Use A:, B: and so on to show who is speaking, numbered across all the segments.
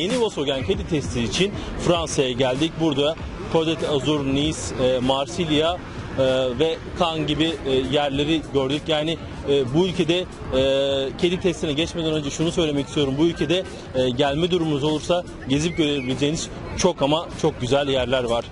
A: Yeni Volkswagen kedi testi için Fransa'ya geldik. Burada Côte d'Azur, Nice, e, Marsilya e, ve Cannes gibi e, yerleri gördük. Yani bu ülkede kedi testine geçmeden önce şunu söylemek istiyorum. Bu ülkede gelme durumunuz olursa gezip görebileceğiniz çok ama çok güzel yerler var.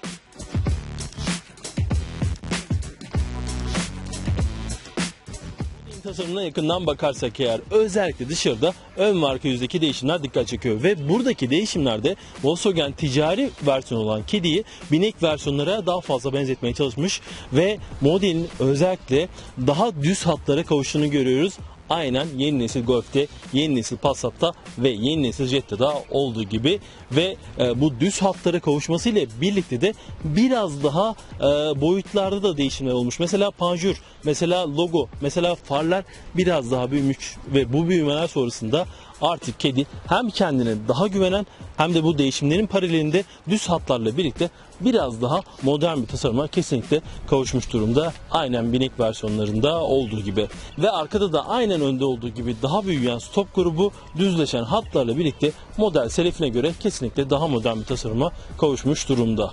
A: Tasarımına yakından bakarsak eğer özellikle dışarıda ön ve arka yüzdeki değişimler dikkat çekiyor ve buradaki değişimlerde Volkswagen ticari versiyonu olan kediyi binek versiyonlara daha fazla benzetmeye çalışmış ve modelin özellikle daha düz hatlara kavuştuğunu görüyoruz. Aynen yeni nesil Golf'te, yeni nesil Passat'ta ve yeni nesil Jetta'da olduğu gibi ve e, bu düz hatlara kavuşması ile birlikte de biraz daha e, boyutlarda da değişimler olmuş. Mesela panjur, mesela logo, mesela farlar biraz daha büyümüş ve bu büyümeler sonrasında artık kedi hem kendine daha güvenen hem de bu değişimlerin paralelinde düz hatlarla birlikte biraz daha modern bir tasarıma kesinlikle kavuşmuş durumda. Aynen binek versiyonlarında olduğu gibi. Ve arkada da aynen önde olduğu gibi daha büyüyen stop grubu düzleşen hatlarla birlikte model selefine göre kesinlikle daha modern bir tasarıma kavuşmuş durumda.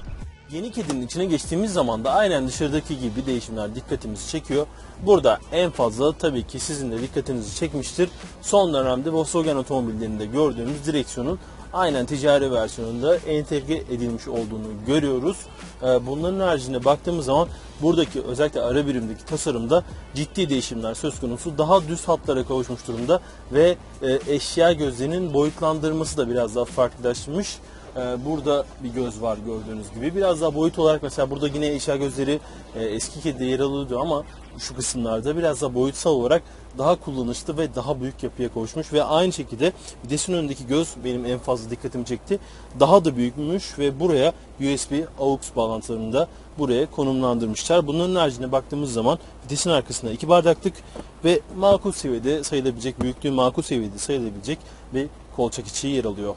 A: Yeni kedinin içine geçtiğimiz zaman da aynen dışarıdaki gibi değişimler dikkatimizi çekiyor. Burada en fazla tabii ki sizin de dikkatinizi çekmiştir. Son dönemde Volkswagen otomobillerinde gördüğümüz direksiyonun aynen ticari versiyonunda entegre edilmiş olduğunu görüyoruz. Ee, Bunların haricinde baktığımız zaman buradaki özellikle ara birimdeki tasarımda ciddi değişimler söz konusu. Daha düz hatlara kavuşmuş durumda ve e, eşya gözlerinin boyutlandırması da biraz daha farklılaşmış. Ee, Burada bir göz var gördüğünüz gibi. Biraz daha boyut olarak mesela burada yine eşya gözleri e, eski kedide yer alıyordu ama şu kısımlarda biraz daha boyutsal olarak daha kullanışlı ve daha büyük yapıya kavuşmuş ve aynı şekilde videsin önündeki göz benim en fazla dikkatimi çekti. Daha da büyükmüş ve buraya USB AUX bağlantılarını da buraya konumlandırmışlar. Bunların haricinde baktığımız zaman videsin arkasında iki bardaklık ve makul seviyede sayılabilecek, büyüklüğü makul seviyede sayılabilecek bir kolçak içi yer alıyor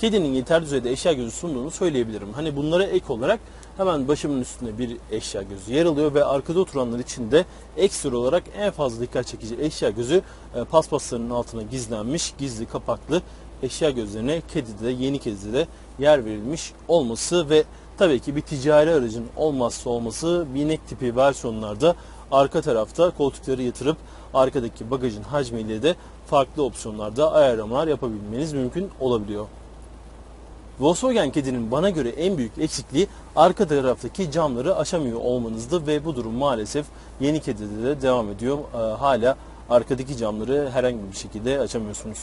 A: kedinin yeter düzeyde eşya gözü sunduğunu söyleyebilirim. Hani bunlara ek olarak hemen başımın üstünde bir eşya gözü yer alıyor ve arkada oturanlar için de ekstra olarak en fazla dikkat çekici eşya gözü e, paspaslarının altına gizlenmiş gizli kapaklı eşya gözlerine kedide yeni kedide de yer verilmiş olması ve tabii ki bir ticari aracın olmazsa olması binek tipi versiyonlarda arka tarafta koltukları yatırıp arkadaki bagajın hacmiyle de farklı opsiyonlarda ayarlamalar yapabilmeniz mümkün olabiliyor. Volkswagen kedinin bana göre en büyük eksikliği arka taraftaki camları aşamıyor olmanızdı ve bu durum maalesef yeni kedide de devam ediyor. Ee, hala arkadaki camları herhangi bir şekilde açamıyorsunuz.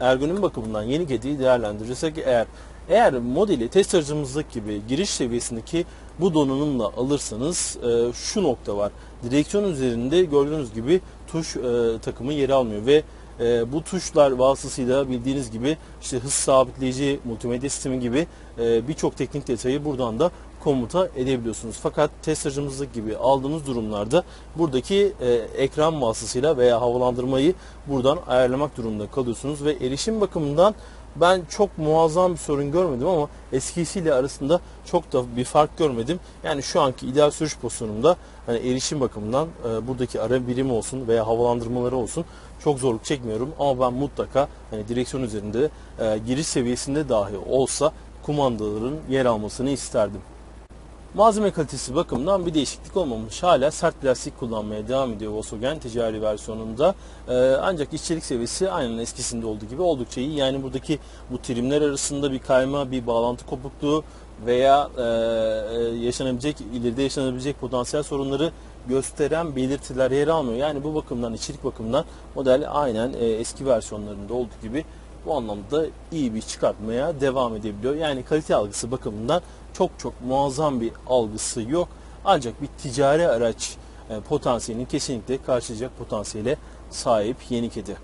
A: Ergonomi bakımından yeni kediyi değerlendirirsek eğer eğer modeli test aracımızdaki gibi giriş seviyesindeki bu donanımla alırsanız e, şu nokta var. Direksiyon üzerinde gördüğünüz gibi tuş e, takımı yer almıyor ve e, bu tuşlar vasıtasıyla bildiğiniz gibi işte hız sabitleyici, multimedya sistemi gibi e, birçok teknik detayı buradan da komuta edebiliyorsunuz. Fakat test aracımızdaki gibi aldığınız durumlarda buradaki e, ekran vasıtasıyla veya havalandırmayı buradan ayarlamak durumunda kalıyorsunuz ve erişim bakımından ben çok muazzam bir sorun görmedim ama eskisiyle arasında çok da bir fark görmedim. Yani şu anki ideal sürüş pozisyonumda hani erişim bakımından e, buradaki ara birimi olsun veya havalandırmaları olsun çok zorluk çekmiyorum ama ben mutlaka hani direksiyon üzerinde e, giriş seviyesinde dahi olsa kumandaların yer almasını isterdim. Malzeme kalitesi bakımından bir değişiklik olmamış. Hala sert plastik kullanmaya devam ediyor Volkswagen ticari versiyonunda. Ee, ancak işçilik seviyesi aynen eskisinde olduğu gibi oldukça iyi. Yani buradaki bu trimler arasında bir kayma, bir bağlantı kopukluğu veya e, e, yaşanabilecek, ileride yaşanabilecek potansiyel sorunları gösteren belirtiler yer almıyor. Yani bu bakımdan, içerik bakımından model aynen e, eski versiyonlarında olduğu gibi bu anlamda iyi bir çıkartmaya devam edebiliyor. Yani kalite algısı bakımından çok çok muazzam bir algısı yok. Ancak bir ticari araç e, potansiyelini kesinlikle karşılayacak potansiyele sahip yeni kedi.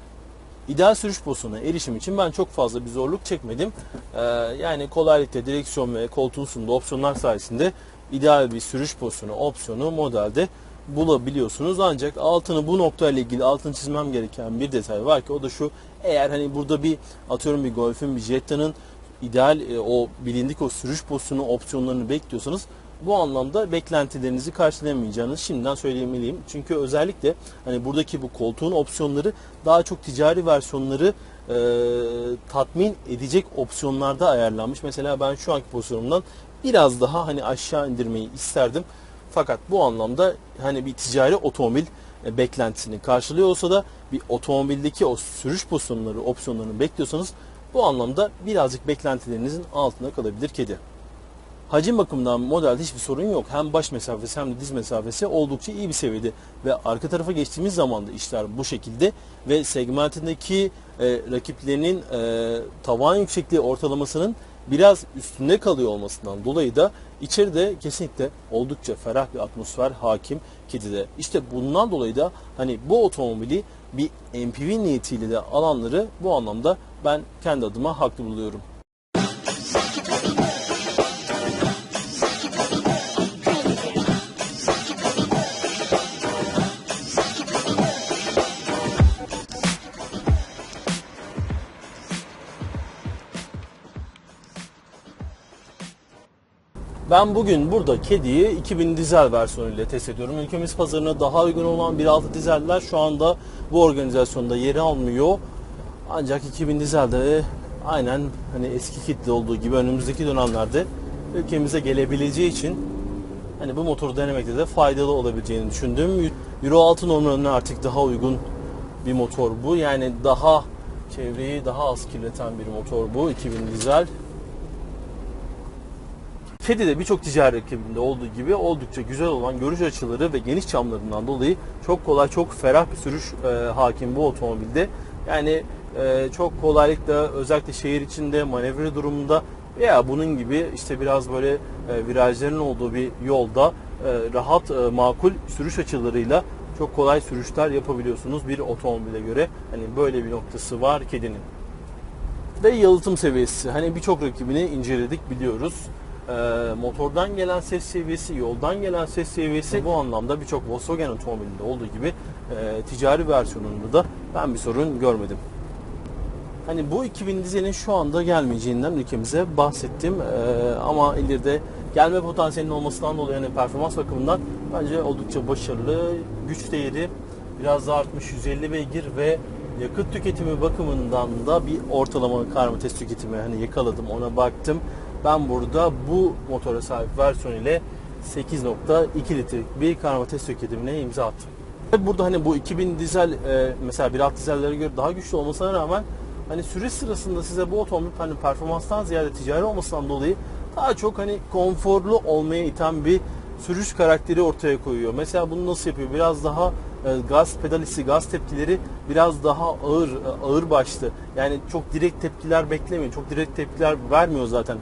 A: İdeal sürüş pozisyonuna erişim için ben çok fazla bir zorluk çekmedim. Ee, yani kolaylıkla direksiyon ve koltuğun sunduğu opsiyonlar sayesinde ideal bir sürüş pozisyonu opsiyonu modelde bulabiliyorsunuz. Ancak altını bu noktayla ilgili altını çizmem gereken bir detay var ki o da şu eğer hani burada bir atıyorum bir Golf'ün bir Jetta'nın ideal e, o bilindik o sürüş pozisyonu opsiyonlarını bekliyorsanız bu anlamda beklentilerinizi karşılayamayacağınızı şimdiden söylemeliyim. Çünkü özellikle hani buradaki bu koltuğun opsiyonları daha çok ticari versiyonları e, tatmin edecek opsiyonlarda ayarlanmış. Mesela ben şu anki pozisyonumdan biraz daha hani aşağı indirmeyi isterdim. Fakat bu anlamda hani bir ticari otomobil e, beklentisini karşılıyor olsa da bir otomobildeki o sürüş pozisyonları, opsiyonlarını bekliyorsanız bu anlamda birazcık beklentilerinizin altında kalabilir kedi. Hacim bakımından modelde hiçbir sorun yok. Hem baş mesafesi hem de diz mesafesi oldukça iyi bir seviyede. Ve arka tarafa geçtiğimiz zaman da işler bu şekilde. Ve segmentindeki e, rakiplerinin e, tavan yüksekliği ortalamasının biraz üstünde kalıyor olmasından dolayı da içeride kesinlikle oldukça ferah bir atmosfer hakim kedide. İşte bundan dolayı da hani bu otomobili bir MPV niyetiyle de alanları bu anlamda ben kendi adıma haklı buluyorum. Ben bugün burada kediyi 2000 dizel versiyonuyla test ediyorum. Ülkemiz pazarına daha uygun olan 1.6 dizeller şu anda bu organizasyonda yeri almıyor. Ancak 2000 dizelde aynen hani eski kitle olduğu gibi önümüzdeki dönemlerde ülkemize gelebileceği için hani bu motoru denemekte de faydalı olabileceğini düşündüm. Euro 6 normaline artık daha uygun bir motor bu. Yani daha çevreyi daha az kirleten bir motor bu 2000 dizel. Kedi de birçok ticari rakibinde olduğu gibi oldukça güzel olan görüş açıları ve geniş camlarından dolayı çok kolay, çok ferah bir sürüş e, hakim bu otomobilde. Yani e, çok kolaylıkla özellikle şehir içinde manevra durumunda veya bunun gibi işte biraz böyle e, virajların olduğu bir yolda e, rahat, e, makul sürüş açılarıyla çok kolay sürüşler yapabiliyorsunuz bir otomobile göre. Hani böyle bir noktası var kedinin. Ve yalıtım seviyesi. Hani birçok rakibini inceledik biliyoruz e, motordan gelen ses seviyesi, yoldan gelen ses seviyesi bu anlamda birçok Volkswagen otomobilinde olduğu gibi e, ticari versiyonunda da ben bir sorun görmedim. Hani bu 2000 dizelin şu anda gelmeyeceğinden ülkemize bahsettim e, ama ileride gelme potansiyelinin olmasından dolayı yani performans bakımından bence oldukça başarılı. Güç değeri biraz daha artmış 150 beygir ve yakıt tüketimi bakımından da bir ortalama karma test tüketimi hani yakaladım ona baktım. Ben burada bu motora sahip versiyon ile 8.2 litrelik bir karma test tüketimine imza attım. Burada hani bu 2000 dizel e, mesela 1.6 dizellere göre daha güçlü olmasına rağmen hani sürüş sırasında size bu otomobil hani performanstan ziyade ticari olmasından dolayı daha çok hani konforlu olmaya iten bir sürüş karakteri ortaya koyuyor. Mesela bunu nasıl yapıyor? Biraz daha e, gaz pedalisi, gaz tepkileri biraz daha ağır, e, ağır başlı. Yani çok direkt tepkiler beklemiyor. Çok direkt tepkiler vermiyor zaten.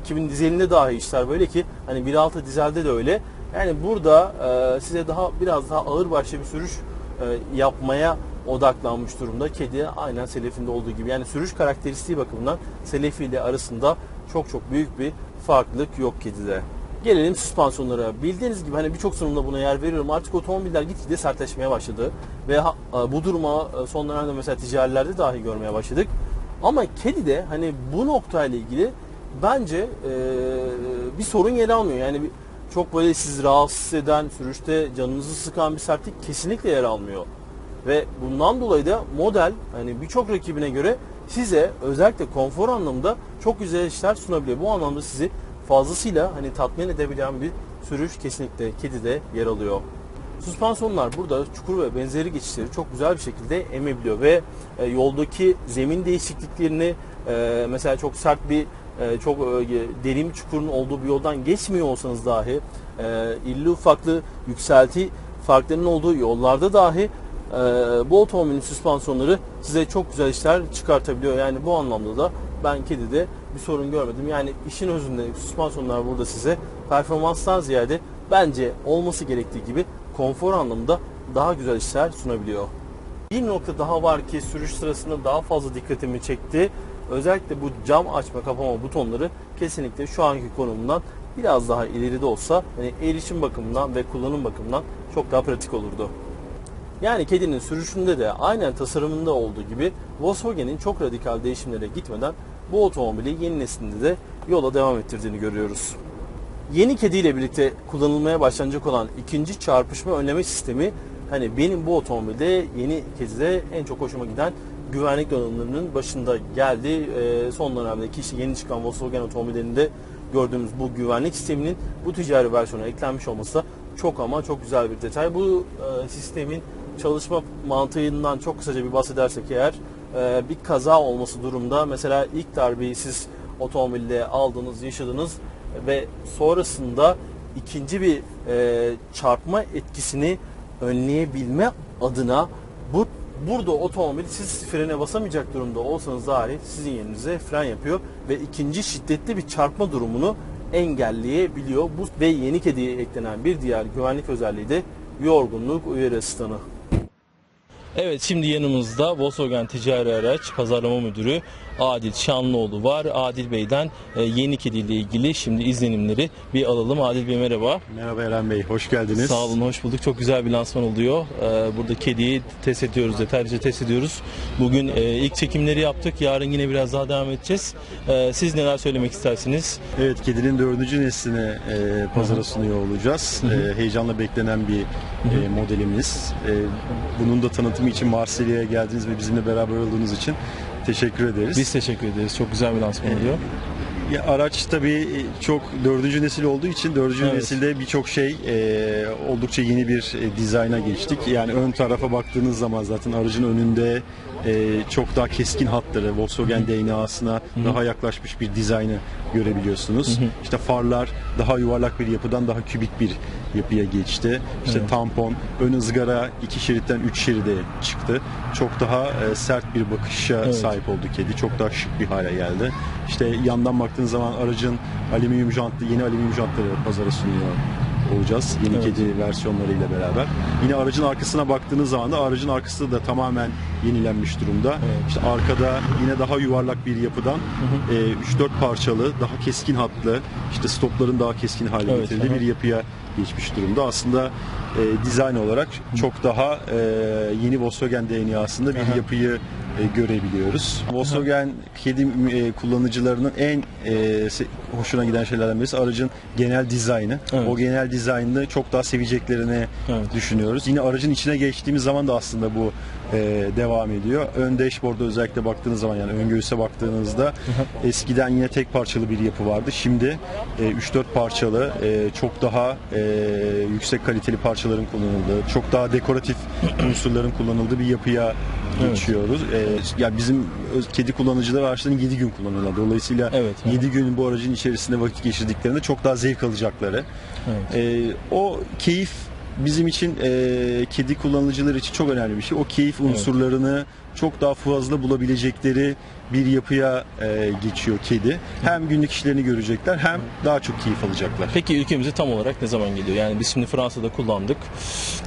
A: 2000 dizelinde dahi işler böyle ki hani 1.6 dizelde de öyle. Yani burada e, size daha biraz daha ağır başlı bir sürüş e, yapmaya odaklanmış durumda. Kedi aynen Selefi'nde olduğu gibi. Yani sürüş karakteristiği bakımından Selefi ile arasında çok çok büyük bir farklılık yok kedide. Gelelim süspansiyonlara. Bildiğiniz gibi hani birçok sunumda buna yer veriyorum. Artık otomobiller gitgide sertleşmeye başladı. Ve e, bu duruma son dönemde mesela ticarilerde dahi görmeye başladık. Ama kedi de hani bu noktayla ilgili bence e, bir sorun yer almıyor. Yani çok böyle siz rahatsız eden, sürüşte canınızı sıkan bir sertlik kesinlikle yer almıyor. Ve bundan dolayı da model hani birçok rakibine göre size özellikle konfor anlamında çok güzel işler sunabiliyor. Bu anlamda sizi fazlasıyla hani tatmin edebilen bir sürüş kesinlikle kedide yer alıyor. Süspansiyonlar burada çukur ve benzeri geçişleri çok güzel bir şekilde emebiliyor ve e, yoldaki zemin değişikliklerini e, mesela çok sert bir çok e, derin çukurun olduğu bir yoldan geçmiyor olsanız dahi e, illi ufaklı yükselti farklarının olduğu yollarda dahi e, bu otomobilin süspansiyonları size çok güzel işler çıkartabiliyor. Yani bu anlamda da ben kedide bir sorun görmedim. Yani işin özünde süspansiyonlar burada size performanstan ziyade bence olması gerektiği gibi konfor anlamında daha güzel işler sunabiliyor. Bir nokta daha var ki sürüş sırasında daha fazla dikkatimi çekti. Özellikle bu cam açma kapama butonları kesinlikle şu anki konumundan biraz daha ileride olsa hani erişim bakımından ve kullanım bakımından çok daha pratik olurdu. Yani kedinin sürüşünde de aynen tasarımında olduğu gibi Volkswagen'in çok radikal değişimlere gitmeden bu otomobili yeni neslinde de yola devam ettirdiğini görüyoruz. Yeni kediyle birlikte kullanılmaya başlanacak olan ikinci çarpışma önleme sistemi hani benim bu otomobilde yeni kedide en çok hoşuma giden güvenlik donanımlarının başında geldi. E, son dönemdeki işte yeni çıkan Volkswagen otomobillerinde gördüğümüz bu güvenlik sisteminin bu ticari versiyona eklenmiş olması da çok ama çok güzel bir detay. Bu e, sistemin çalışma mantığından çok kısaca bir bahsedersek eğer e, bir kaza olması durumda mesela ilk darbeyi siz otomobilde aldınız, yaşadınız ve sonrasında ikinci bir e, çarpma etkisini önleyebilme adına burada otomobil siz frene basamayacak durumda olsanız dahi sizin yerinize fren yapıyor ve ikinci şiddetli bir çarpma durumunu engelleyebiliyor. Bu ve yeni kediye eklenen bir diğer güvenlik özelliği de yorgunluk uyarı asistanı. Evet şimdi yanımızda Volkswagen Ticari Araç Pazarlama Müdürü Adil Şanlıoğlu var. Adil Bey'den e, yeni kedi ile ilgili şimdi izlenimleri bir alalım. Adil Bey merhaba.
B: Merhaba Eren Bey, hoş geldiniz.
A: Sağ olun, hoş bulduk. Çok güzel bir lansman oluyor. Ee, Burada kediyi test ediyoruz, detaylıca test ediyoruz. Bugün e, ilk çekimleri yaptık. Yarın yine biraz daha devam edeceğiz. Siz neler söylemek istersiniz?
B: Evet, kedinin dördüncü neslini e, pazara sunuyor olacağız. E, heyecanla beklenen bir e, modelimiz. E, bunun da tanıtımı için Marsilya'ya geldiniz ve bizimle beraber olduğunuz için teşekkür ederiz.
A: Biz teşekkür ederiz. Çok güzel bir lansman oluyor.
B: Ya, araç tabii çok dördüncü nesil olduğu için dördüncü
A: Evet.
B: nesilde birçok şey e, oldukça yeni bir e, dizayna geçtik. Yani ön tarafa baktığınız zaman zaten aracın önünde e, çok daha keskin hatları, Volkswagen DNA'sına daha yaklaşmış bir dizaynı görebiliyorsunuz. İşte farlar daha yuvarlak bir yapıdan daha kübik bir yapıya geçti. İşte
A: Evet.
B: tampon, ön ızgara iki şeritten üç şeride çıktı. Çok daha e, sert bir bakışa
A: Evet.
B: sahip oldu kedi. Çok daha şık bir hale geldi. İşte yandan baktığınız zaman aracın alüminyum jantlı, yeni alüminyum jantları pazara sunuyor olacağız. Yeni
A: Evet.
B: kedi versiyonlarıyla beraber. Yine aracın arkasına baktığınız zaman da aracın arkası da tamamen yenilenmiş durumda.
A: Evet.
B: İşte arkada yine daha yuvarlak bir yapıdan e, 3-4 parçalı, daha keskin hatlı, işte stopların daha keskin hale
A: Evet,
B: getirildiği bir yapıya geçmiş durumda. Aslında e, dizayn olarak çok daha e, yeni Volkswagen DNA'sında bir
A: Aha.
B: yapıyı e, görebiliyoruz. Volkswagen kedi e, kullanıcılarının en e, hoşuna giden şeylerden birisi aracın genel dizaynı.
A: Evet.
B: O genel dizaynını çok daha seveceklerini
A: Evet.
B: düşünüyoruz. Yine aracın içine geçtiğimiz zaman da aslında bu e, devam ediyor. Ön dashboard'a özellikle baktığınız zaman yani ön göğüse baktığınızda eskiden yine tek parçalı bir yapı vardı. Şimdi e, 3-4 parçalı e, çok daha e, yüksek kaliteli parçaların kullanıldığı, çok daha dekoratif unsurların kullanıldığı bir yapıya
A: Evet.
B: geçiyoruz. E, ya bizim öz- kedi kullanıcıları araçların 7 gün kullanıyorlar. Dolayısıyla
A: Evet.
B: 7 gün bu aracın içerisinde vakit geçirdiklerinde çok daha zevk alacakları.
A: Evet.
B: Ee, o keyif bizim için e, kedi kullanıcıları için çok önemli bir şey. O keyif unsurlarını çok daha fazla bulabilecekleri bir yapıya e, geçiyor kedi. Hem günlük işlerini görecekler hem daha çok keyif alacaklar.
A: Peki ülkemize tam olarak ne zaman geliyor? Yani biz şimdi Fransa'da kullandık.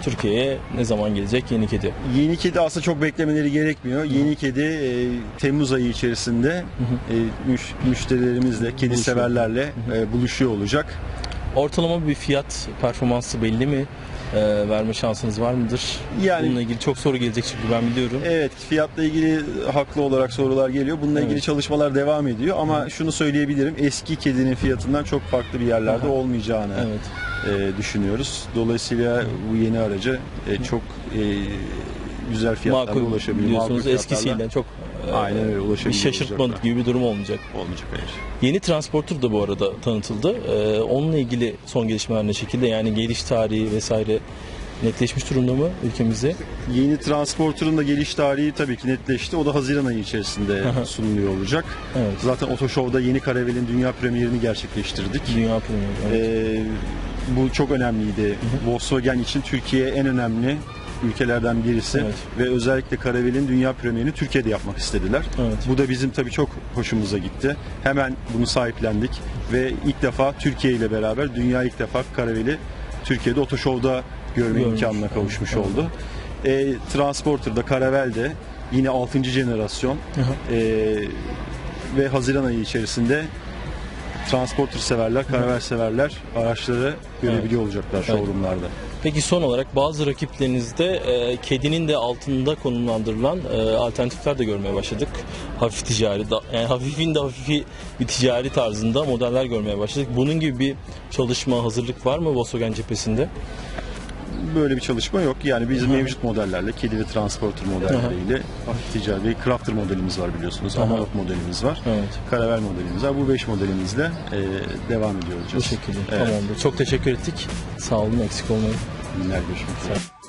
A: Türkiye'ye ne zaman gelecek yeni kedi?
B: Yeni kedi aslında çok beklemeleri gerekmiyor. Yeni kedi e, Temmuz ayı içerisinde e, müş- müşterilerimizle, kedi severlerle e, buluşuyor olacak.
A: Ortalama bir fiyat performansı belli mi? Ee, verme şansınız var mıdır?
B: Yani-
A: Bununla ilgili çok soru gelecek çünkü ben biliyorum.
B: Evet fiyatla ilgili haklı olarak sorular geliyor. Bununla ilgili
A: Evet.
B: çalışmalar devam ediyor ama şunu söyleyebilirim. Eski kedinin fiyatından çok farklı bir yerlerde
A: Aha.
B: olmayacağını
A: Evet.
B: e, düşünüyoruz. Dolayısıyla bu yeni araca e, çok e, güzel ulaşabilir.
A: diyorsunuz
B: makul fiyatlarla
A: eskisiyle çok e,
B: Aynen öyle,
A: bir
B: ulaşabilir
A: şaşırtmadık
B: olacaklar.
A: gibi bir durum olmayacak.
B: olmayacak hayır.
A: Yeni transporter da bu arada tanıtıldı. Ee, onunla ilgili son gelişmeler ne şekilde? Yani geliş tarihi vesaire netleşmiş durumda mı ülkemizde?
B: Yeni transporter'ın da geliş tarihi tabii ki netleşti. O da Haziran ayı içerisinde sunuluyor olacak.
A: Evet.
B: Zaten Otoshow'da yeni Karavel'in dünya premierini gerçekleştirdik.
A: Dünya premieri. Evet.
B: Ee, bu çok önemliydi. Volkswagen için Türkiye en önemli ülkelerden birisi
A: Evet.
B: ve özellikle Karavel'in dünya premierini Türkiye'de yapmak istediler.
A: Evet.
B: Bu da bizim tabii çok hoşumuza gitti. Hemen bunu sahiplendik ve ilk defa Türkiye ile beraber dünya ilk defa Karavel'i Türkiye'de Otoshow'da görme
A: Görmüş.
B: imkanına kavuşmuş
A: Evet.
B: oldu. E, Transporter'da Karavel'de yine 6. jenerasyon e, ve Haziran ayı içerisinde transporter severler, karavel severler araçları görebiliyor olacaklar showroomlarda.
A: Peki son olarak bazı rakiplerinizde e, kedinin de altında konumlandırılan e, alternatifler de görmeye başladık. Hafif ticari, da, yani hafifin de hafifi bir ticari tarzında modeller görmeye başladık. Bunun gibi bir çalışma, hazırlık var mı Volkswagen cephesinde?
B: Böyle bir çalışma yok. Yani biz mevcut modellerle, kedi ve transporter modelleriyle hafif ticari ve crafter modelimiz var biliyorsunuz. Amarok modelimiz var.
A: Evet.
B: Karavel modelimiz var. Bu 5 modelimizle e, devam ediyor olacağız.
A: Bu şekilde.
B: Evet.
A: Tamamdır. Çok teşekkür ettik. Sağ olun, eksik olmayın.
B: Günler görüşmek üzere.